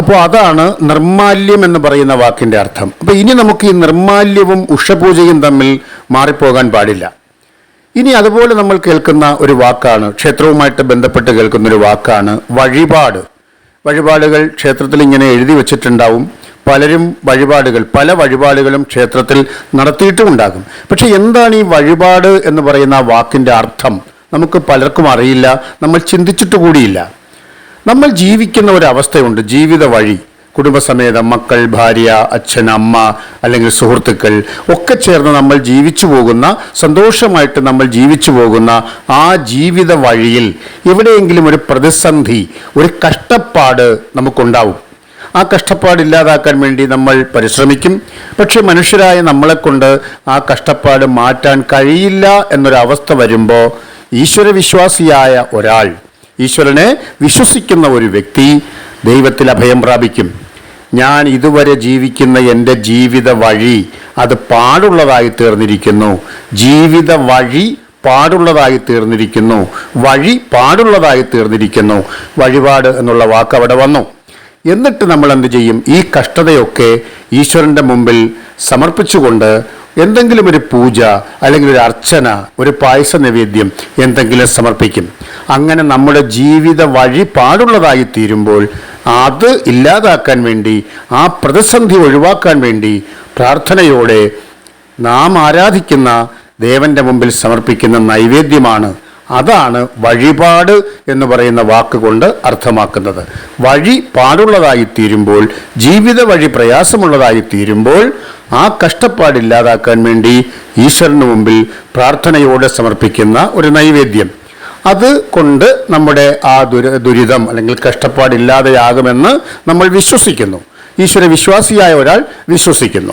അപ്പോൾ അതാണ് നിർമാല്യം എന്ന് പറയുന്ന വാക്കിന്റെ അർത്ഥം. അപ്പോൾ ഇനി നമുക്ക് ഈ നിർമാല്യവും ഉഷപൂജയും തമ്മിൽ മാറിപ്പോകാൻ പാടില്ല. ഇനി അതുപോലെ നമ്മൾ കേൾക്കുന്ന ഒരു വാക്കാണ് ക്ഷേത്രവുമായിട്ട് ബന്ധപ്പെട്ട് കേൾക്കുന്ന ഒരു വാക്കാണ് വഴിപാട്. വഴിപാടുകൾ ക്ഷേത്രത്തിൽ ഇങ്ങനെ എഴുതി വെച്ചിട്ടുണ്ടാവും. പലരും വഴിപാടുകൾ പല വഴിപാടുകളും ക്ഷേത്രത്തിൽ നടത്തിയിട്ടുമുണ്ടാകും പക്ഷെ എന്താണ് ഈ വഴിപാട് എന്ന് പറയുന്ന വാക്കിന്റെ അർത്ഥം? നമുക്ക് പലർക്കും അറിയില്ല നമ്മൾ ചിന്തിച്ചിട്ട് കൂടിയില്ല. നമ്മൾ ജീവിക്കുന്ന ഒരവസ്ഥയുണ്ട്. ജീവിത വഴി. കുടുംബസമേതം മക്കൾ ഭാര്യ അച്ഛൻ അമ്മ അല്ലെങ്കിൽ സുഹൃത്തുക്കൾ ഒക്കെ ചേർന്ന് നമ്മൾ ജീവിച്ചു പോകുന്ന സന്തോഷമായിട്ട് നമ്മൾ ജീവിച്ചു പോകുന്ന ആ ജീവിത വഴിയിൽ എവിടെയെങ്കിലും ഒരു പ്രതിസന്ധി ഒരു കഷ്ടപ്പാട് നമുക്കുണ്ടാവും. ആ കഷ്ടപ്പാട് ഇല്ലാതാക്കാൻ വേണ്ടി നമ്മൾ പരിശ്രമിക്കും. പക്ഷെ മനുഷ്യരായ നമ്മളെക്കൊണ്ട് ആ കഷ്ടപ്പാട് മാറ്റാൻ കഴിയില്ല എന്നൊരവസ്ഥ വരുമ്പോൾ ഈശ്വരവിശ്വാസിയായ ഒരാൾ ഈശ്വരനെ വിശ്വസിക്കുന്ന ഒരു വ്യക്തി ദൈവത്തിൽ അഭയം പ്രാപിക്കും. ഞാൻ ഇതുവരെ ജീവിക്കുന്ന എന്റെ ജീവിത വഴി അത് പാടുള്ളതായി തീർന്നിരിക്കുന്നു. ജീവിത വഴി പാടുള്ളതായി തീർന്നിരിക്കുന്നു. വഴി പാടുള്ളതായി തീർന്നിരിക്കുന്നു. വഴിപാട് എന്നുള്ള വാക്ക് അവിടെ വന്നു. എന്നിട്ട് നമ്മൾ എന്ത് ചെയ്യും? ഈ കഷ്ടതയൊക്കെ ഈശ്വരന്റെ മുമ്പിൽ സമർപ്പിച്ചുകൊണ്ട് എന്തെങ്കിലും ഒരു പൂജ അല്ലെങ്കിൽ ഒരു അർച്ചന ഒരു പായസ നിവേദ്യം എന്തെങ്കിലും സമർപ്പിക്കും. അങ്ങനെ നമ്മുടെ ജീവിത വഴി പാടുള്ളതായി തീരുമ്പോൾ അത് ഇല്ലാതാക്കാൻ വേണ്ടി ആ പ്രതിസന്ധി ഒഴിവാക്കാൻ വേണ്ടി പ്രാർത്ഥനയോടെ നാം ആരാധിക്കുന്ന ദേവന്റെ മുമ്പിൽ സമർപ്പിക്കുന്ന നൈവേദ്യമാണ് അതാണ് വഴിപാട് എന്ന് പറയുന്ന വാക്കുകൊണ്ട് അർത്ഥമാക്കുന്നത്. വഴി പാടുള്ളതായി തീരുമ്പോൾ ജീവിത വഴി പ്രയാസമുള്ളതായി തീരുമ്പോൾ ആ കഷ്ടപ്പാടില്ലാതാക്കാൻ വേണ്ടി ഈശ്വരന് മുമ്പിൽ പ്രാർത്ഥനയോടെ സമർപ്പിക്കുന്ന ഒരു നൈവേദ്യം. അത് കൊണ്ട് നമ്മുടെ ആ ദുര ദുരിതം അല്ലെങ്കിൽ കഷ്ടപ്പാടില്ലാതെയാകുമെന്ന് നമ്മൾ വിശ്വസിക്കുന്നു. ഈശ്വര വിശ്വാസിയായ ഒരാൾ വിശ്വസിക്കുന്നു.